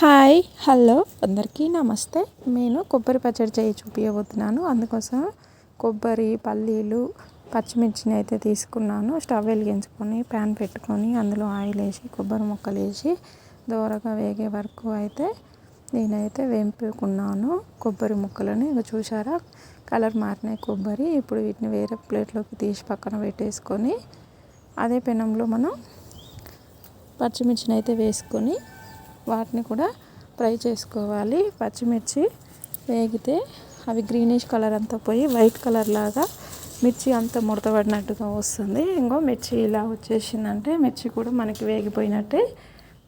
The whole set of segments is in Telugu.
Hi hello. అందరికీ నమస్తే. నేను కొబ్బరి పచ్చడి చేయి చూపించబోతున్నాను అందుకోసం కొబ్బరి పల్లీలు పచ్చిమిర్చిని అయితే తీసుకున్నాను. స్టవ్ వెలిగించుకొని ప్యాన్ పెట్టుకొని అందులో ఆయిల్ వేసి కొబ్బరి ముక్కలు వేసి దోరగా వేగే వరకు అయితే నేనైతే వేంపుకున్నాను కొబ్బరి ముక్కలని. ఇక చూసారా కలర్ మారినాయి కొబ్బరి. ఇప్పుడు వీటిని వేరే ప్లేట్లోకి తీసి పక్కన పెట్టేసుకొని అదే పెనంలో మనం పచ్చిమిర్చిని అయితే వేసుకొని వాటిని కూడా ఫ్రై చేసుకోవాలి. పచ్చిమిర్చి వేగితే అవి గ్రీనిష్ కలర్ అంతా పోయి వైట్ కలర్ లాగా మిర్చి అంతా ముడతపడినట్టుగా వస్తుంది. ఇంకో మిర్చి ఇలా వచ్చేసిందంటే మిర్చి కూడా మనకి వేగిపోయినట్టే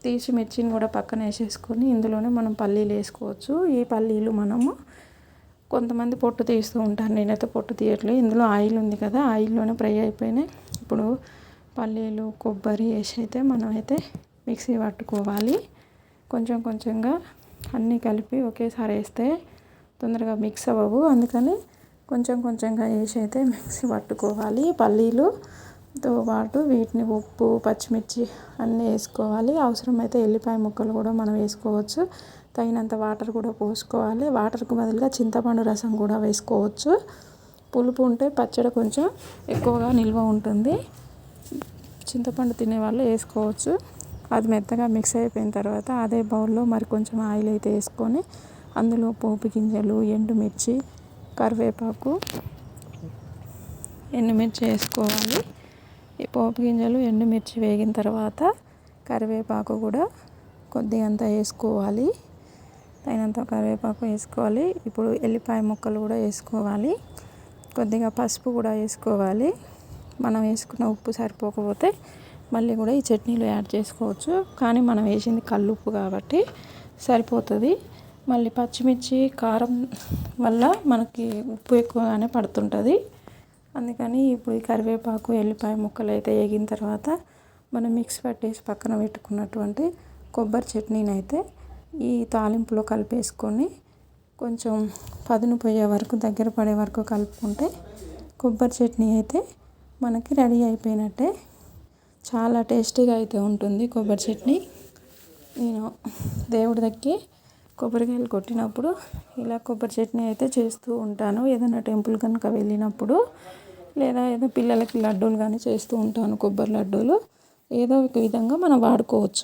తీసి మిర్చిని కూడా పక్కన వేసేసుకొని ఇందులోనే మనం పల్లీలు వేసుకోవచ్చు. ఈ పల్లీలు మనము కొంతమంది పొట్టు తీస్తూ ఉంటారు. నేనైతే పొట్టు తీయట్లేదు. ఇందులో ఆయిల్ ఉంది కదా ఆయిల్లోనే ఫ్రై అయిపోయినాయి. ఇప్పుడు పల్లీలు కొబ్బరి వేసి అయితే మనమైతే మిక్సీ పట్టుకోవాలి. కొంచెం కొంచెంగా అన్నీ కలిపి ఒకేసారి వేస్తే తొందరగా మిక్స్ అవ్వవు. అందుకని కొంచెం కొంచెంగా వేసి అయితే మిక్సీ పట్టుకోవాలి. పల్లీలుతో పాటు వీటిని ఉప్పు పచ్చిమిర్చి అన్నీ వేసుకోవాలి. అవసరమైతే ఎల్లిపాయ ముక్కలు కూడా మనం వేసుకోవచ్చు. తగినంత వాటర్ కూడా పోసుకోవాలి. వాటర్కు బదులుగా చింతపండు రసం కూడా వేసుకోవచ్చు. పులుపు ఉంటే పచ్చడి కొంచెం ఎక్కువగా నిల్వ ఉంటుంది. చింతపండు తినేవాళ్ళు వేసుకోవచ్చు. అది మెత్తగా మిక్స్ అయిపోయిన తర్వాత అదే బౌల్లో మరి కొంచెం ఆయిల్ అయితే వేసుకొని అందులో పోపు గింజలు ఎండుమిర్చి కరివేపాకు ఎండుమిర్చి వేసుకోవాలి. ఈ పోపు గింజలు ఎండుమిర్చి వేగిన తర్వాత కరివేపాకు కూడా కొద్దిగంత వేసుకోవాలి. తగినంత కరివేపాకు వేసుకోవాలి. ఇప్పుడు ఎల్లిపాయ ముక్కలు కూడా వేసుకోవాలి. కొద్దిగా పసుపు కూడా వేసుకోవాలి. మనం వేసుకున్న ఉప్పు సరిపోకపోతే మళ్ళీ కూడా ఈ చట్నీలో యాడ్ చేసుకోవచ్చు. కానీ మనం వేసింది కల్లుప్పు కాబట్టి సరిపోతుంది. మళ్ళీ పచ్చిమిర్చి కారం వల్ల మనకి ఉప్పు ఎక్కువగానే పడుతుంటుంది. అందుకని ఇప్పుడు ఈ కరివేపాకు ఎల్లిపాయ ముక్కలు అయితే వేగిన తర్వాత మనం మిక్స్ పట్టేసి పక్కన పెట్టుకున్నటువంటి కొబ్బరి చట్నీని అయితే ఈ తాలింపులో కలిపేసుకొని కొంచెం పదును పోయే వరకు దగ్గర పడే వరకు కలుపుకుంటే కొబ్బరి చట్నీ అయితే మనకి రెడీ అయిపోయినట్టే. చాలా టేస్టీగా అయితే ఉంటుంది కొబ్బరి చట్నీ. నేను దేవుడి దగ్గర కొబ్బరికాయలు కొట్టినప్పుడు ఇలా కొబ్బరి చట్నీ అయితే చేస్తూ ఉంటాను. ఏదైనా టెంపుల్ కనుక వెళ్ళినప్పుడు లేదా ఏదో పిల్లలకి లడ్డూలు కానీ చేస్తూ ఉంటాను కొబ్బరి లడ్డూలు. ఏదో ఒక విధంగా మనం వాడుకోవచ్చు.